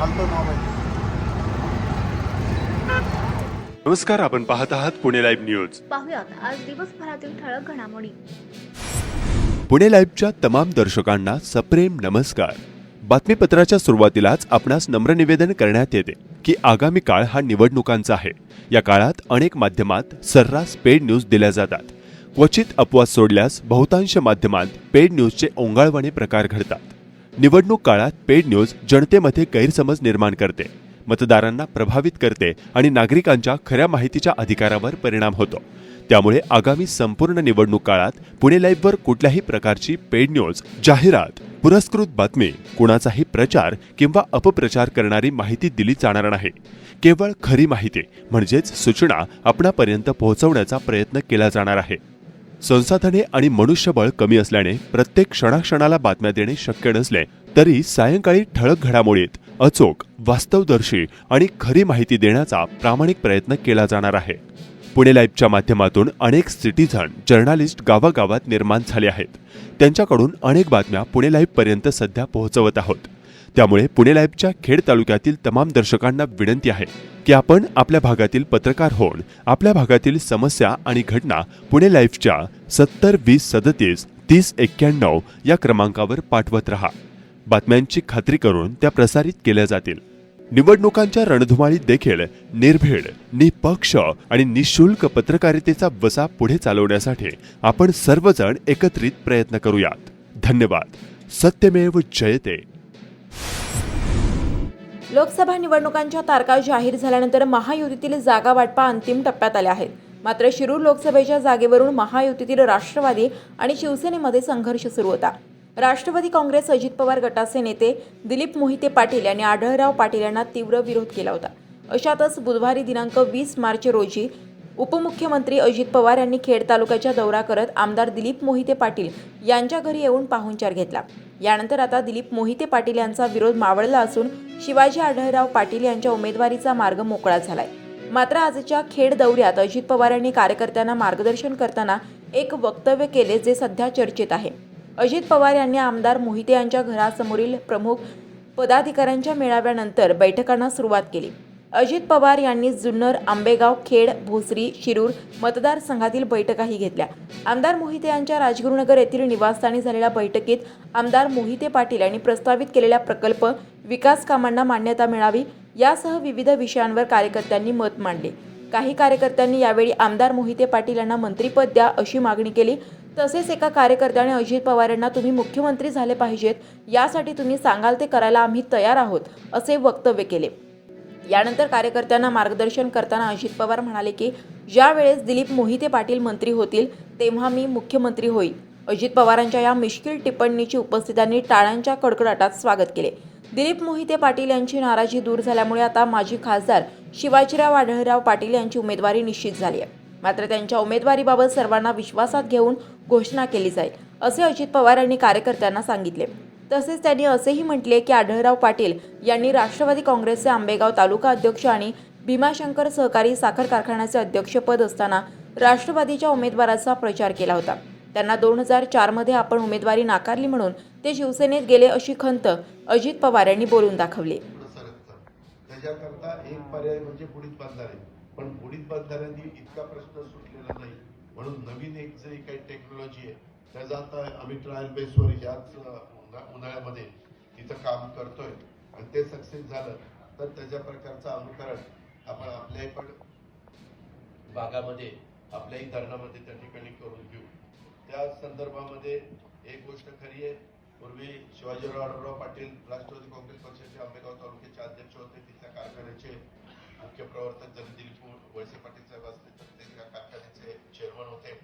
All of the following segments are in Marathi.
मोबाईल नमस्कार आपण पाहत आहात पुणे लाईव्ह न्यूज. पाहुयात आज दिवसभरातील ठळक घडामोडी. पुणे लाईव्हच्या तमाम दर्शकांना सप्रेम नमस्कार. बातमीपत्राच्या सुरुवातीलाच आपणास नम्र निवेदन करण्यात येते की आगामी काळ हा निवडणुकांचा आहे. या काळात अनेक माध्यमात सर्रास पेड न्यूज दिल्या जातात. क्वचित अपवाद सोडल्यास बहुतांश माध्यमांत पेड न्यूजचे ओंगाळवाणे प्रकार घडतात. निवडणूक काळात पेड न्यूज जनतेमध्ये गैरसमज निर्माण करते. मतदारांना प्रभावित करते आणि नागरिकांच्या खऱ्या माहितीच्या अधिकारावर परिणाम होतो. त्यामुळे आगामी संपूर्ण निवडणूक काळात पुणे लाईव्हवर कुठल्याही प्रकारची पेड न्यूज जाहिरात पुरस्कृत बातमी कुणाचाही प्रचार किंवा अपप्रचार करणारी माहिती दिली जाणार नाही. केवळ खरी माहिती म्हणजेच सूचना आपणापर्यंत पोहोचवण्याचा प्रयत्न केला जाणार आहे. संसाधने आणि मनुष्यबळ कमी असल्याने प्रत्येक क्षणाक्षणाला बातम्या देणे शक्य नसले तरी सायंकाळी ठळक घडामोडीत अचूक वास्तवदर्शी आणि खरी माहिती देण्याचा प्रामाणिक प्रयत्न केला जाणार आहे. पुणे लाईव्हच्या माध्यमातून अनेक सिटीझन जर्नालिस्ट गावागावात निर्माण झाले आहेत. त्यांच्याकडून अनेक बातम्या पुणे लाईव्हपर्यंत सध्या पोहोचवत आहोत. त्यामुळे पुणे लाईव्हच्या खेड तालुक्यातील तमाम दर्शकांना विनंती आहे की आपण आपल्या भागातील पत्रकार होऊन आपल्या भागातील समस्या आणि घटना पुणे लाईव्हच्या सत्तर वीस सदतीस तीस एक्क्याण्णव या क्रमांकावर पाठवत राहा. बातम्यांची खात्री करून त्या प्रसारित केल्या जातील. निवडणुकांच्या रणधुमाळीत देखील निर्भीड निपक्ष आणि निशुल्क पत्रकारितेचा वसा पुढे चालवण्यासाठी आपण सर्वजण एकत्रित प्रयत्न करूयात. धन्यवाद. सत्यमेव जयते. लोकसभा निवडणुकांच्या तारखा जाहीर झाल्यानंतर महायुतीतील जागा वाटपा अंतिम टप्प्यात आल्या आहेत. मात्र शिरूर लोकसभेच्या जागेवरून महायुतीतील राष्ट्रवादी आणि शिवसेनेमध्ये संघर्ष सुरू होता. राष्ट्रवादी काँग्रेस अजित पवार गटाचे नेते दिलीप मोहिते पाटील यांनी आढळराव पाटील यांना तीव्र विरोध केला होता. अशातच बुधवारी दिनांक वीस मार्च रोजी उपमुख्यमंत्री अजित पवार यांनी खेड तालुक्याचा दौरा करत आमदार दिलीप मोहिते पाटील यांच्या घरी येऊन पाहुणचार घेतला. यानंतर आता दिलीप मोहिते पाटील यांचा विरोध मावळला असून शिवाजी आढळराव पाटील यांच्या उमेदवारीचा मार्ग मोकळा झालाय. मात्र आजच्या खेड दौऱ्यात अजित पवार यांनी कार्यकर्त्यांना मार्गदर्शन करताना एक वक्तव्य केले जे सध्या चर्चेत आहे. अजित पवार यांनी आमदार मोहिते यांच्या घरासमोरील प्रमुख पदाधिकाऱ्यांच्या मेळाव्यानंतर बैठकांना सुरुवात केली. अजित पवार यांनी जुन्नर आंबेगाव खेड भोसरी शिरूर मतदारसंघातील बैठकाही घेतल्या. आमदार मोहिते यांच्या राजगुरुनगर येथील निवासस्थानी झालेल्या बैठकीत आमदार मोहिते पाटील यांनी प्रस्तावित केलेल्या प्रकल्प विकास कामांना मान्यता मिळावी यासह विविध विषयांवर कार्यकर्त्यांनी मत मांडले. काही कार्यकर्त्यांनी यावेळी आमदार मोहिते पाटील यांना मंत्रिपद द्या अशी मागणी केली. तसेच एका कार्यकर्त्याने अजित पवार यांना तुम्ही मुख्यमंत्री झाले पाहिजेत यासाठी तुम्ही सांगाल ते करायला आम्ही तयार आहोत असे वक्तव्य केले. यानंतर कार्यकर्त्यांना मार्गदर्शन करताना अजित पवार म्हणाले की ज्यावेळेस दिलीप मोहिते पाटील मंत्री होतील तेव्हा मी मुख्यमंत्री होईल. अजित पवारांच्या या मिश्किल टिप्पणीची उपस्थितांनी टाळ्यांच्या कडकडाटात स्वागत केले. दिलीप मोहिते पाटील यांची नाराजी दूर झाल्यामुळे आता माजी खासदार शिवाजीराव आढळराव पाटील यांची उमेदवारी निश्चित झाली आहे. मात्र त्यांच्या उमेदवारीबाबत सर्वांना विश्वासात घेऊन घोषणा केली जाईल असे अजित पवार यांनी कार्यकर्त्यांना सांगितले. तसेच त्यांनी असेही म्हटले की आढळराव पाटील यांनी राष्ट्रवादी काँग्रेसचे आंबेगाव तालुका अध्यक्ष आणि भीमाशंकर सहकारी साखर कारखान्याचे अध्यक्षपद असताना राष्ट्रवादीच्या उमेदवाराचा प्रचार केला होता. त्यांना दोन हजार चारमध्ये आपण उमेदवारी नाकारली म्हणून ते शिवसेनेत गेले अशी खंत अजित पवार यांनी बोलून दाखवली. त्याच्याकरता एक पर्याय म्हणजे बुडीत बांधारे. पण बुडीत बांधाऱ्यांनी इतका प्रश्न सुटलेला नाही. म्हणून नवीन एक जे काही टेक्नॉलॉजी आहे त्याचा आता आम्ही ट्रायल बेसवर याच उन्हाळ्यामध्ये तिथं काम करतोय आणि ते सक्सेस झालं तर त्याच्या प्रकारचं अनुकरण आपण आपल्याही पण भागामध्ये आपल्याही धरणामध्ये त्या ठिकाणी करून घेऊ. त्या संदर्भामध्ये एक गोष्ट खरी आहे. पूर्वी शिवाजीराव पाटील राष्ट्रवादी काँग्रेस पक्षाचे आंबेगाव तालुक्याचे अध्यक्ष होते तिथल्या कारखान्याचे मुख्य प्रवर्तक जरी वळसे पाटील साहेब असले तर ते त्या कारखान्याचे चेअरमन होते.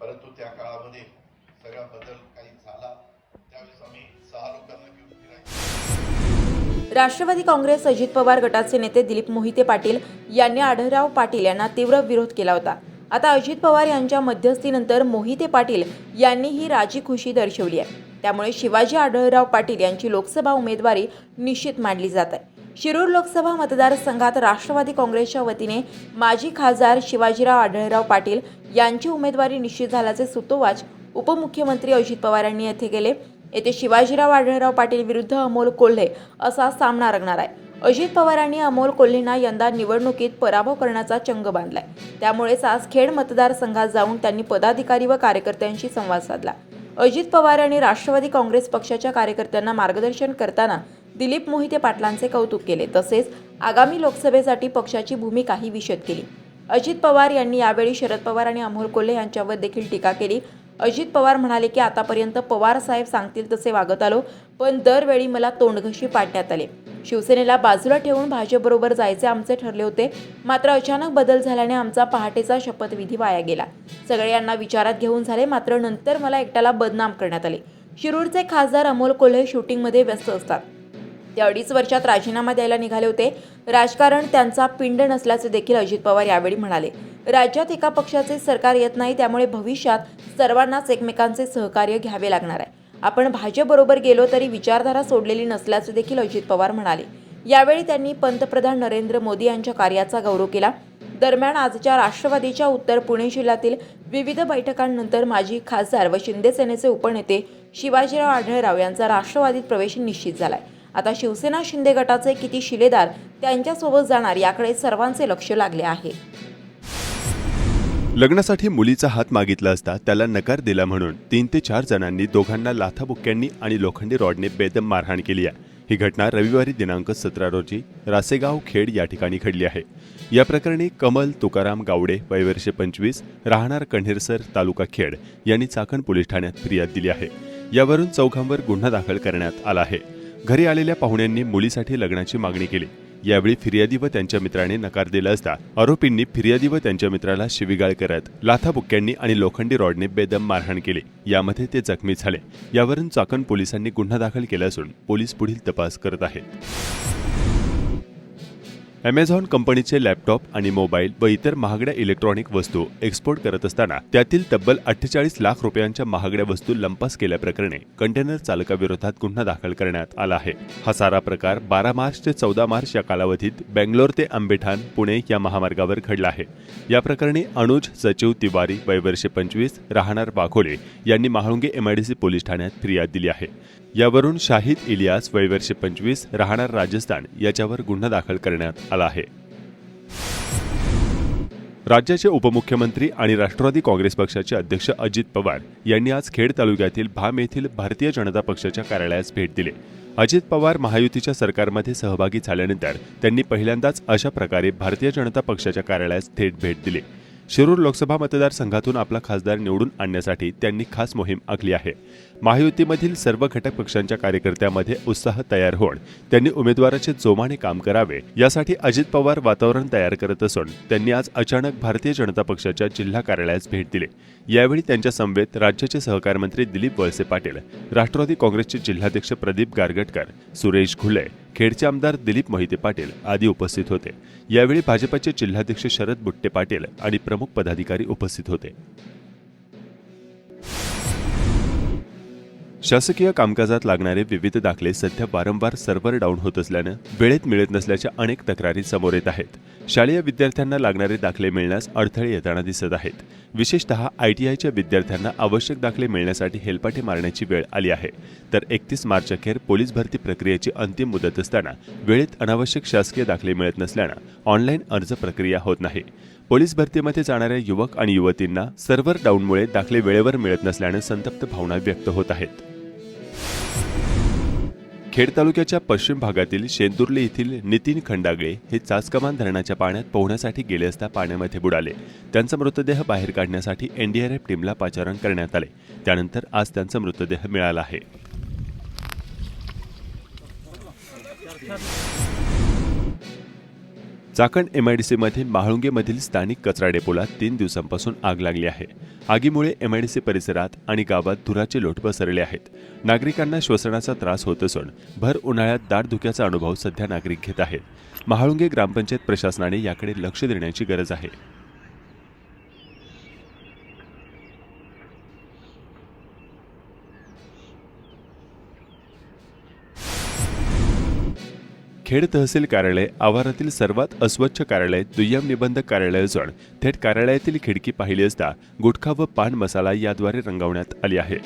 परंतु त्या काळामध्ये सगळा बदल काही झाला. राष्ट्रवादी काँग्रेस अजित पवार गटाचे नेते दिलीप मोहिते पाटील यांनी आढळराव पाटील यांना तीव्र विरोध केला होता. आता अजित पवार यांच्या मध्यस्थीनंतर मोहिते पाटील यांनी ही राजी खुशी दर्शवली आहे. त्यामुळे शिवाजी आढळराव पाटील यांची लोकसभा उमेदवारी निश्चित मानली जात आहे. शिरूर लोकसभा मतदारसंघात राष्ट्रवादी काँग्रेसच्या वतीने माजी खासदार शिवाजीराव आढळराव पाटील यांची उमेदवारी निश्चित झाल्याचे सुतोवाच उपमुख्यमंत्री अजित पवार यांनी येथे केले. येथे शिवाजीराव आढळराव पाटील विरुद्ध अमोल कोल्हे असा सामना रंगणार आहे. अजित पवारांनी अमोल कोल्हेंना यंदा निवडणुकीत पराभव करण्याचा चंग बांधलाय. त्यामुळेच आज खेड मतदारसंघात जाऊन त्यांनी पदाधिकारी व कार्यकर्त्यांशी संवाद साधला. अजित पवार यांनी राष्ट्रवादी काँग्रेस पक्षाच्या कार्यकर्त्यांना मार्गदर्शन करताना दिलीप मोहिते पाटलांचे कौतुक केले. तसेच आगामी लोकसभेसाठी पक्षाची भूमिकाही विशद केली. अजित पवार यांनी यावेळी शरद पवार आणि अमोल कोल्हे यांच्यावर देखील टीका केली. अजित पवार म्हणाले की आतापर्यंत पवार साहेब सांगतील तसे वागत आलो पण दरवेळी मला तोंडघशी पाडण्यात आले. शिवसेनेला बाजूला ठेवून भाजपबरोबर जायचे आमचे ठरले होते. मात्र अचानक बदल झाल्याने आमचा पहाटेचा शपथविधी वाया गेला. सगळे यांना विचारात घेऊन झाले मात्र नंतर मला एकट्याला बदनाम करण्यात आले. शिरूरचे खासदार अमोल कोल्हे शूटिंगमध्ये व्यस्त असतात. ते अडीच वर्षात राजीनामा द्यायला निघाले होते. राजकारण त्यांचा पिंड नसल्याचे देखील अजित पवार यावेळी म्हणाले. राज्यात एका पक्षाचे सरकार येत नाही त्यामुळे भविष्यात सर्वांनाच एकमेकांचे सहकार्य घ्यावे लागणार आहे. आपण भाजपबरोबर गेलो तरी विचारधारा सोडलेली नसल्याचे देखील अजित पवार म्हणाले. यावेळी त्यांनी पंतप्रधान नरेंद्र मोदी यांच्या कार्याचा गौरव केला. दरम्यान आजच्या राष्ट्रवादीच्या उत्तर पुणे जिल्ह्यातील विविध बैठकांनंतर माजी खासदार व शिंदे सेनेचे उपनेते शिवाजीराव आढळराव यांचा राष्ट्रवादीत प्रवेश निश्चित झालाय. आता शिवसेना शिंदे गटाचे किती शिलेदार त्यांच्यासोबत जाणार याकडे सर्वांचे लक्ष लागले आहे. लग्नासाठी मुलीचा हात मागितला असता त्याला नकार दिला म्हणून तीन ते चार जणांनी दोघांना लाथाबुक्क्यांनी आणि लोखंडी रॉडने बेदम मारहाण केली आहे. ही घटना रविवारी दिनांक सतरा रोजी रासेगाव खेड या ठिकाणी घडली आहे. या प्रकरणी कमल तुकाराम गावडे वयवर्षे पंचवीस राहणार कण्हेरसर तालुका खेड यांनी चाकण पोलीस ठाण्यात फिर्याद दिली आहे. यावरून चौघांवर गुन्हा दाखल करण्यात आला आहे. घरी आलेल्या पाहुण्यांनी मुलीसाठी लग्नाची मागणी केली. यावेळी फिर्यादी व त्यांच्या मित्राने नकार दिला असता आरोपींनी फिर्यादी व त्यांच्या मित्राला शिवीगाळ करत लाथाबुक्क्यांनी आणि लोखंडी रॉडने बेदम मारहाण केली. यामध्ये ते जखमी झाले. यावरून चाकण पोलिसांनी गुन्हा दाखल केला असून पोलीस पुढील तपास करत आहेत. अमेझॉन कंपनीचे लॅपटॉप आणि मोबाईल व इतर महागड्या इलेक्ट्रॉनिक वस्तू एक्सपोर्ट करत असताना त्यातील तब्बल अठ्ठेचाळीस लाख रुपयांच्या महागड्या वस्तू लंपास केल्याप्रकरणी कंटेनर चालकाविरोधात गुन्हा दाखल करण्यात आला आहे. हा सारा प्रकार बारा मार्च ते चौदा मार्च या कालावधीत बेंगलोर ते आंबेठाण पुणे या महामार्गावर घडला आहे. या प्रकरणी अनुज सचिव तिवारी वयवर्षे पंचवीस राहणार वाघोळे यांनी महाळुंगे एमआयडीसी पोलीस ठाण्यात फिर्याद दिली आहे. यावरून शाहिद इलियास वयवर्षे पंचवीस राहणार राजस्थान याच्यावर गुन्हा दाखल करण्यात आला आहे. राज्याचे उपमुख्यमंत्री आणि राष्ट्रवादी काँग्रेस पक्षाचे अध्यक्ष अजित पवार यांनी आज खेड तालुक्यातील भाम येथील भारतीय जनता पक्षाच्या कार्यालयास भेट दिली. अजित पवार महायुतीच्या सरकारमध्ये सहभागी झाल्यानंतर त्यांनी पहिल्यांदाच अशा प्रकारे भारतीय जनता पक्षाच्या कार्यालयास थेट भेट दिली. शिरूर लोकसभा मतदारसंघातून आपला खासदार निवडून आणण्यासाठी त्यांनी खास मोहीम आखली आहे. महायुतीमधील सर्व घटक पक्षांच्या कार्यकर्त्यांमध्ये उत्साह तयार होऊन त्यांनी उमेदवाराचे जोमाने काम करावे यासाठी अजित पवार वातावरण तयार करत असून त्यांनी आज अचानक भारतीय जनता पक्षाच्या जिल्हा कार्यालयास भेट दिली. यावेळी त्यांच्या समवेत राज्याचे सहकार मंत्री दिलीप वळसे पाटील राष्ट्रवादी काँग्रेसचे जिल्हाध्यक्ष प्रदीप गारगटकर सुरेश घुले खेडचे आमदार दिलीप मोहिते पाटील आदी उपस्थित होते. यावेळी भाजपचे जिल्हाध्यक्ष शरद बुट्टे पाटील आणि प्रमुख पदाधिकारी उपस्थित होते. शासकीय कामकाजात लागणारे विविध दाखले सध्या वारंवार सर्व्हर डाऊन होत असल्यानं वेळेत मिळत नसल्याच्या अनेक तक्रारी समोर येत आहेत. शालेय विद्यार्थ्यांना लागणारे दाखले मिळण्यास अडथळे येताना दिसत आहेत. विशेषतः आय टी आयच्या विद्यार्थ्यांना आवश्यक दाखले मिळण्यासाठी हेलपाटे मारण्याची वेळ आली आहे. तर एकतीस मार्च अखेर पोलीस भरती प्रक्रियेची अंतिम मुदत असताना वेळेत अनावश्यक शासकीय दाखले मिळत नसल्यानं ऑनलाईन अर्ज प्रक्रिया होत नाही. पोलीस भरतीमध्ये जाणाऱ्या युवक आणि युवतींना सर्व्हर डाऊनमुळे दाखले वेळेवर मिळत नसल्यानं संतप्त भावना व्यक्त होत आहेत. खेड तालुक्याच्या पश्चिम भागातील शेंदुर्ली येथील नितीन खंडागळे हे चासकमान धरणाच्या पाण्यात पोहण्यासाठी गेले असता पाण्यामध्ये बुडाले. त्यांचा मृतदेह बाहेर काढण्यासाठी एनडीआरएफ टीमला पाचारण करण्यात आले. त्यानंतर आज त्यांचा मृतदेह मिळाला आहे. चाकण एमआयडीसीमध्ये महाळुंगेमधील स्थानिक कचरा डेपोला तीन दिवसांपासून आग लागली आहे. आगीमुळे एमआयडीसी परिसरात आणि गावात धुराचे लोट पसरले आहेत. नागरिकांना श्वसनाचा त्रास होत असून भर उन्हाळ्यात दाट धुक्याचा अनुभव सध्या नागरिक घेत आहेत. महाळुंगे ग्रामपंचायत प्रशासनाने याकडे लक्ष देण्याची गरज आहे. खेड तहसील कार्यालय आवारातील सर्वात अस्वच्छ कार्यालय दुय्यम निबंधक कार्यालय असून थेट कार्यालयातील खिडकी पाहिली असता गुटखा व पान मसाला याद्वारे रंगवण्यात आली आहे.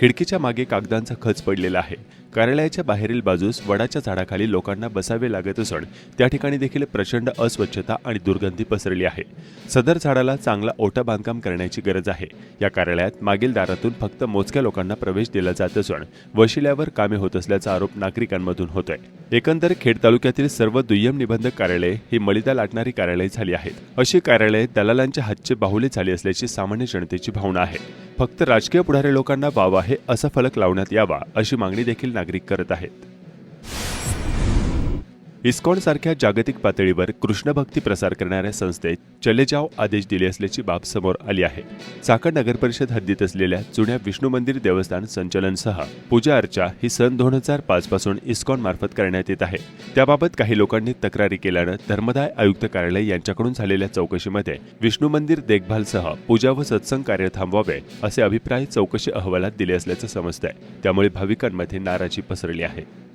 खिडकीच्या मागे कागदांचा खच पडलेला आहे. कार्यालयाच्या बाहेरील बाजूस वडाच्या झाडाखाली लोकांना बसावे लागत असून त्या ठिकाणी देखील प्रचंड अस्वच्छता आणि दुर्गंधी पसरली आहे. सदर झाडाला चांगला ओटा बांधकाम करण्याची गरज आहे. या कार्यालयात मागील दारातून फक्त मोजक्या लोकांना प्रवेश दिला जात असून वशिल्यावर कामे होत असल्याचा आरोप नागरिकांमधून होतोय. एकंदर खेड तालुक्यातील सर्व दुय्यम निबंधक कार्यालये ही मलिदा लाटणारी कार्यालये झाली आहेत. अशी कार्यालये दलालांच्या हातचे बाहुले झाली असल्याची सामान्य जनतेची भावना आहे. फक्त राजकीय पुढारी लोकांना वाव आहे असा फलक लावण्यात यावा अशी मागणी देखील नागरिक करत आहेत. इस्कॉनसारख्या जागतिक पातळीवर कृष्णभक्ती प्रसार करणाऱ्या संस्थेत चले जाव आदेश दिले असल्याची बाब समोर आली आहे. चाकण नगर परिषद हद्दीत असलेल्या जुन्या विष्णू मंदिर देवस्थान संचलनसह पूजा अर्चा ही सन दोन हजार पाच पासून इस्कॉन मार्फत करण्यात येत आहे. त्याबाबत काही लोकांनी तक्रारी केल्यानं धर्मदाय आयुक्त कार्यालय यांच्याकडून झालेल्या चौकशीमध्ये विष्णू मंदिर देखभालसह पूजा व सत्संग कार्य थांबवावे असे अभिप्राय चौकशी अहवालात दिले असल्याचं समजतंय. त्यामुळे भाविकांमध्ये नाराजी पसरली आहे.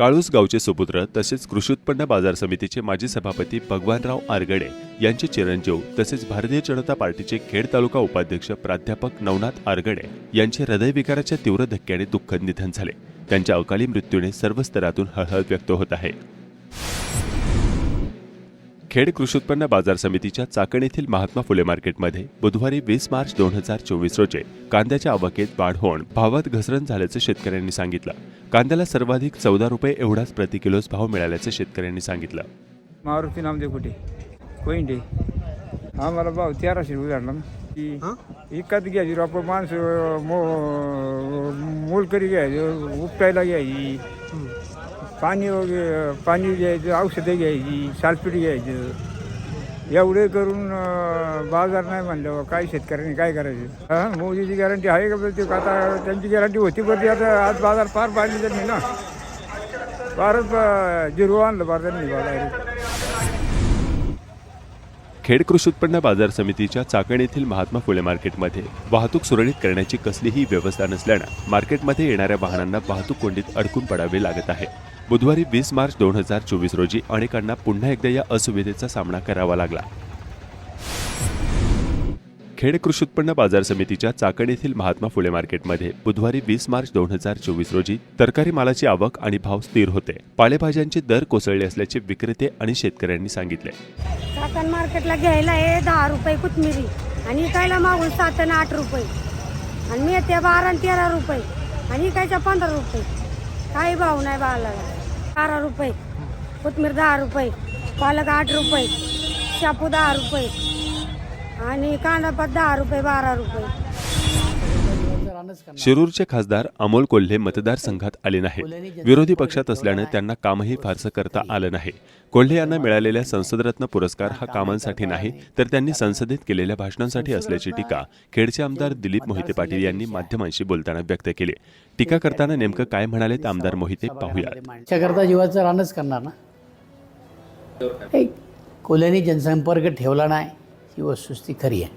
काळूस गावचे सुपुत्र तसेच कृषी उत्पन्न बाजार समितीचे माजी सभापती भगवानराव आरगडे यांचे चिरंजीव तसेच भारतीय जनता पार्टीचे खेड तालुका उपाध्यक्ष प्राध्यापक नवनाथ आरगडे यांचे हृदयविकाराच्या तीव्र धक्क्याने दुःखद निधन झाले. त्यांच्या अकाली मृत्यूने सर्व स्तरातून हळहळ व्यक्त होत आहे. खेड कृषी उत्पन्न बाजार समितीच्या चाकण येथील महात्मा फुले मार्केटमध्ये बुधवारी वीस मार्च दोन हजार चोवीस रोजी कांद्याच्या आवकेत वाढ होऊन भावात घसरण झाल्याचं शेतकऱ्यांनी सांगितलं. कांद्याला सर्वाधिक चौदा रुपये एवढाच प्रति किलोच भाव मिळाल्याचं शेतकऱ्यांनी सांगितलं. मारुती नामदेव कुठे? कोईंडे आम्हाला भाव तेराशे रुपये झाला ना. विकत घ्यायची आपण माणसं मोलकरी घ्यायची उपटायला घ्यायची. पाणी वगैरे पाणी घ्यायचं औषधं घ्यायची सालपीठ घ्यायचं. एवढे करून बाजार नाही म्हणलं काय शेतकऱ्यांनी काय करायचं? हां मोदीची गॅरंटी आहे का बरं ते? आता त्यांची गॅरंटी होती बरं ती? आता आज बाजार पार पाडली त्यांनी ना. फारच जिरवा आणलं बाजार त्यांनी बाजार खेड कृषी उत्पन्न बाजार समितीच्या चाकण येथील महात्मा फुले मार्केटमध्ये वाहतूक सुरळीत करण्याची कसलीही व्यवस्था नसल्यानं मार्केटमध्ये येणाऱ्या वाहनांना वाहतूक कोंडीत अडकून पडावे लागत आहे. बुधवारी वीस मार्च दोन हजार चोवीस रोजी अनेकांना पुन्हा एकदा या असुविधेचा सामना करावा लागला. खेड कृषी उत्पन्न बाजार समितीच्या चाकण येथील महात्मा फुले मार्केटमध्ये बुधवारी वीस मार्च दोन हजार चोवीस रोजी तरकारी मालाची आवक आणि भाव स्थिर होते. पालेभाज्यांचे दर कोसळले असल्याचे विक्रेते आणि शेतकऱ्यांनी सांगितले. चाकण मार्केटला घ्यायला आहे दहा रुपये कोथमिरी आणि इकायला मागून सात आणि आठ रुपये. आणि मेथ्या बारा आणि तेरा रुपये आणि इकायच्या पंधरा रुपये. काही भाव नाही बाळाला. बारा रुपये. कोथमीर दहा रुपये. पालक आठ रुपये. शापू दहा रुपये. आणि कांदापात दहा रुपये बारा रुपये. शिरूरचे खासदार अमोल कोल्हे मतदारसंघात आले नाहीत. विरोधी पक्षात असल्यानं त्यांना कामही फारसं करता आलं नाही. कोल्हे यांना मिळालेल्या संसदरत्न पुरस्कार हा कामांसाठी नाही तर त्यांनी संसदेत केलेल्या भाषणांसाठी असल्याची टीका खेडचे आमदार दिलीप मोहिते पाटील यांनी माध्यमांशी बोलताना व्यक्त केली. टीका करताना नेमकं काय म्हणालेत आमदार मोहिते पाहूयात. त्याकरता जीवाचं रानच करणार ना? कोल्ह्याने जनसंपर्क ठेवला नाही. ही वस्तुस्थिती खरी आहे.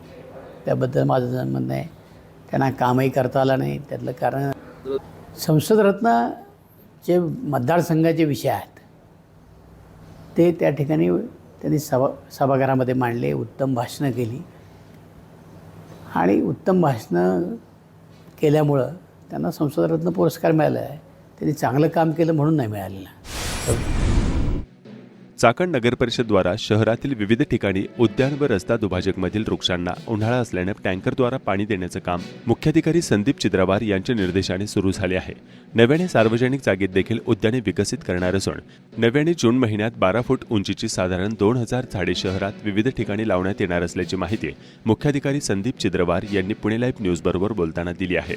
त्याबद्दल माझं म्हणणं आहे त्यांना कामही करता आलं नाही. त्यातलं कारण संसदरत्न जे मतदारसंघाचे विषय आहेत ते त्या ठिकाणी त्यांनी सभा सभागृहामध्ये मांडले उत्तम भाषणं केली. आणि उत्तम भाषणं केल्यामुळं त्यांना संसदरत्न पुरस्कार मिळाला आहे. त्यांनी चांगलं काम केलं म्हणून नाही मिळालेलं. चाकण नगरपरिषदद्वारा शहरातील विविध ठिकाणी उद्यान व रस्ता दुभाजकमधील वृक्षांना उन्हाळा असल्याने टँकरद्वारा पाणी देण्याचं काम मुख्याधिकारी संदीप चिद्रावार यांच्या निर्देशाने सुरू झाले आहे. नव्याने सार्वजनिक जागेत देखील उद्याने विकसित करणार असून नव्याने जून महिन्यात बारा फूट उंचीची साधारण दोन हजार झाडे शहरात विविध ठिकाणी लावण्यात येणार असल्याची माहिती मुख्याधिकारी संदीप चिद्रवार यांनी पुणे लाईव्ह न्यूजबरोबर बोलताना दिली आहे.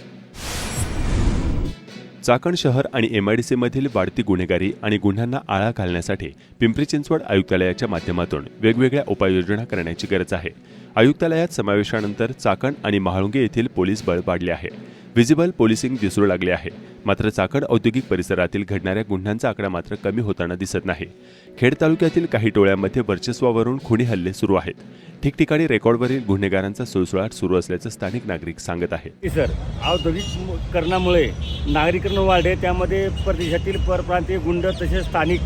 चाकण शहर आणि एमआयडीसीमधील वाढती गुन्हेगारी आणि गुन्ह्यांना आळा घालण्यासाठी पिंपरी चिंचवड आयुक्तालयाच्या माध्यमातून वेगवेगळ्या उपाययोजना करण्याची गरज आहे. आयुक्तालयात समावेशानंतर चाकण आणि महाळुंगे येथील पोलीस बळ वाढले आहे. व्हिजिबल पोलिसिंग दिसू लागले आहे. मात्र चाकड औद्योगिक परिसरातील घडणाऱ्या गुन्ह्यांचा आकडा मात्र कमी होताना दिसत नाही. खेड तालुक्यातील काही टोळ्यांमध्ये वर्चस्वावरून खुणी हल्ले सुरू आहेत. ठिकठिकाणी रेकॉर्डवरील गुन्हेगारांचा सुळसुळाट सुरू असल्याचं स्थानिक नागरिक सांगत आहेत. सर औद्योगिकरणामुळे नागरीकरण वाढे त्यामध्ये परदेशातील परप्रांतीय गुंड तसेच स्थानिक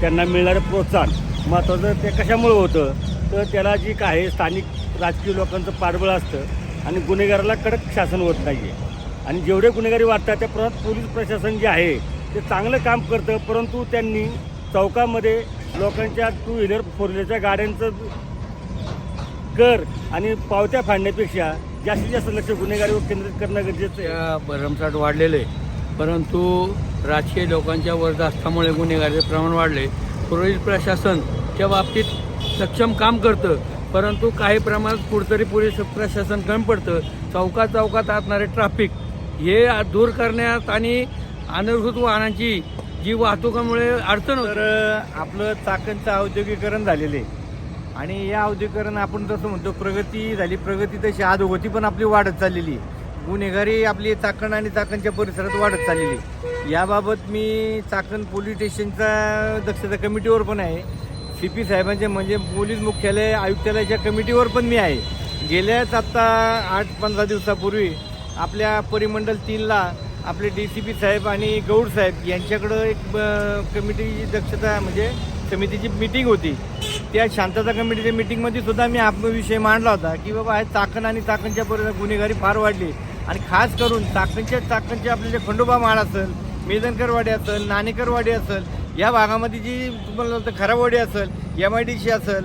त्यांना मिळणारं प्रोत्साहन महत्त्वाचं ते कशामुळे होतं? तर त्याला जी काय स्थानिक राजकीय लोकांचं पाठबळ असतं आणि गुन्हेगाराला कडक शासन होत नाही आहे आणि जेवढे गुन्हेगारी वाटतात त्या प्रमाणात पोलीस प्रशासन जे आहे ते चांगलं काम करतं परंतु त्यांनी चौकामध्ये लोकांच्या टू व्हीलर फोर व्हीलरच्या गाड्यांचं कर आणि पावत्या फाडण्यापेक्षा जास्तीत जास्त लक्ष गुन्हेगारीवर केंद्रित करणं गरजेचं आहे. या वाढलेलं आहे. परंतु राजकीय लोकांच्या वरदास्तामुळे गुन्हेगारीचे प्रमाण वाढले. पोलीस प्रशासनच्या बाबतीत सक्षम काम करतं परंतु काही प्रमाणात कुठतरी पोलीस प्रशासन कमी पडतं. चौकात चौकात असणारे ट्रॅफिक हे दूर करण्यात आणि अनधिकृत वाहनांची जी वाहतुकामुळे अडचण तर आपलं चाकणचं औद्योगिकरण झालेलं आहे. आणि या औद्योगिकरण आपण जसं म्हणतो प्रगती झाली. प्रगती तशी अधोगती पण आपली वाढत चाललेली आहे. गुन्हेगारी आपली चाकण आणि चाकणच्या परिसरात वाढत चाललेली आहे. याबाबत मी चाकण पोलीस स्टेशनचा दक्षता कमिटीवर पण आहे. सी पी साहेबांचे म्हणजे पोलीस मुख्यालय आयुक्तालयाच्या कमिटीवर पण मी आहे. गेल्याच आत्ता आठ पंधरा दिवसापूर्वी आपल्या परिमंडल तीनला आपले डी सी पी साहेब आणि गौड साहेब यांच्याकडं एक कमिटीची दक्षता म्हणजे समितीची मिटिंग होती. त्या शांतता कमिटीच्या मिटिंगमध्ये सुद्धा मी हा विषय मांडला होता की बाबा हे चाकण आणि चाकणच्या परिसरात गुन्हेगारी फार वाढली. आणि खास करून चाकणच्या चाकणचे आपले जे खंडोबा माळ असेल मेदनकरवाडी असेल नाणेकरवाडी असेल या भागामध्ये जी तुम्हाला खराबवाडी असेल एम आय डी सी असेल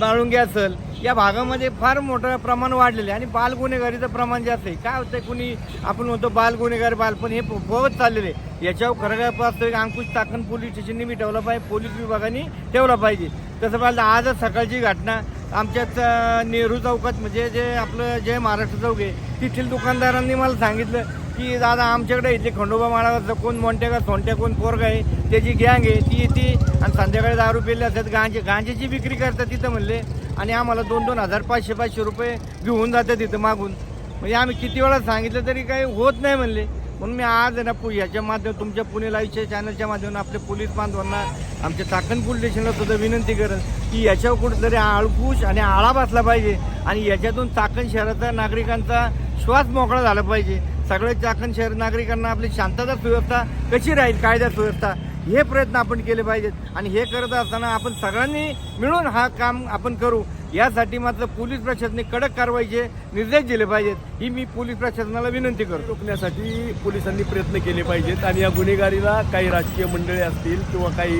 नाळुंगे असेल या भागामध्ये फार मोठं प्रमाण वाढलेलं आहे आणि बाल गुन्हेगारीचं प्रमाण जास्त आहे. काय होतं कुणी आपण म्हणतो बाल गुन्हेगार बालपण हे पोहत चाललेले आहे. याच्यावर खरं काय वास्तविक अंकुश ताकण पोलीस स्टेशनने मी ठेवला पाहिजे पोलीस विभागाने ठेवला पाहिजे. तसं पाहिलं आजच सकाळची घटना आमच्याच नेहरू चौकात म्हणजे जे आपलं जे महाराष्ट्र चौक आहे तिथील दुकानदारांनी मला सांगितलं की दादा आमच्याकडे इथे खंडोबा माळावरचं कोण मोंट्या का सोंट्या कोण पोरग आहे त्याची गँग आहे ती येते आणि संध्याकाळी दारू पेले असतात गांजे गांजेची विक्री करतात तिथं म्हणले. आणि आम्हाला दोन दोन हजार पाचशे पाचशे रुपये घेऊन जातात तिथं मागून. म्हणजे आम्ही किती वेळा सांगितलं तरी काही होत नाही म्हणले. म्हणून मी आज आहे ना पु याच्या माध्यम तुमच्या पुणे लाईव्हच्या चॅनलच्या माध्यमातून आपल्या पोलीस बांधवांना आमच्या चाकण पोलीस स्टेशनला सुद्धा विनंती करेन की याच्यावर कुठेतरी आळपूश आणि आळा बसला पाहिजे आणि याच्यातून चाकण शहराचा नागरिकांचा श्वास मोकळा झाला पाहिजे. सगळे चाकण शहर नागरिकांना आपली शांतता सुव्यवस्था कशी राहील कायदा सुव्यवस्था हे प्रयत्न आपण केले पाहिजेत. आणि हे करत असताना आपण सगळ्यांनी मिळून हा काम आपण करू. यासाठी मात्र पोलीस प्रशासनाने कडक कारवाईचे निर्देश दिले पाहिजेत ही मी पोलीस प्रशासनाला विनंती करतो. रोखण्यासाठी पोलिसांनी प्रयत्न केले पाहिजेत आणि या गुन्हेगारीला काही राजकीय मंडळे असतील किंवा काही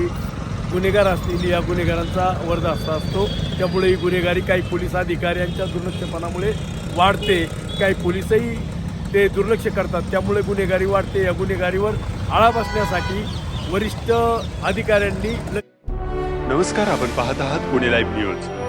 गुन्हेगार असतील या गुन्हेगारांचा वर्धास्ता असतो. त्यामुळे ही गुन्हेगारी काही पोलीस अधिकाऱ्यांच्या दुर्लक्षपणामुळे वाढते काही पोलीसही ते दुर्लक्ष करतात. त्यामुळे गुन्हेगारी वाढते. या गुन्हेगारीवर आळा बसण्यासाठी वरिष्ठ अधिकाऱ्यांनी नमस्कार आपण पाहत आहात पुणे लाईव्ह न्यूज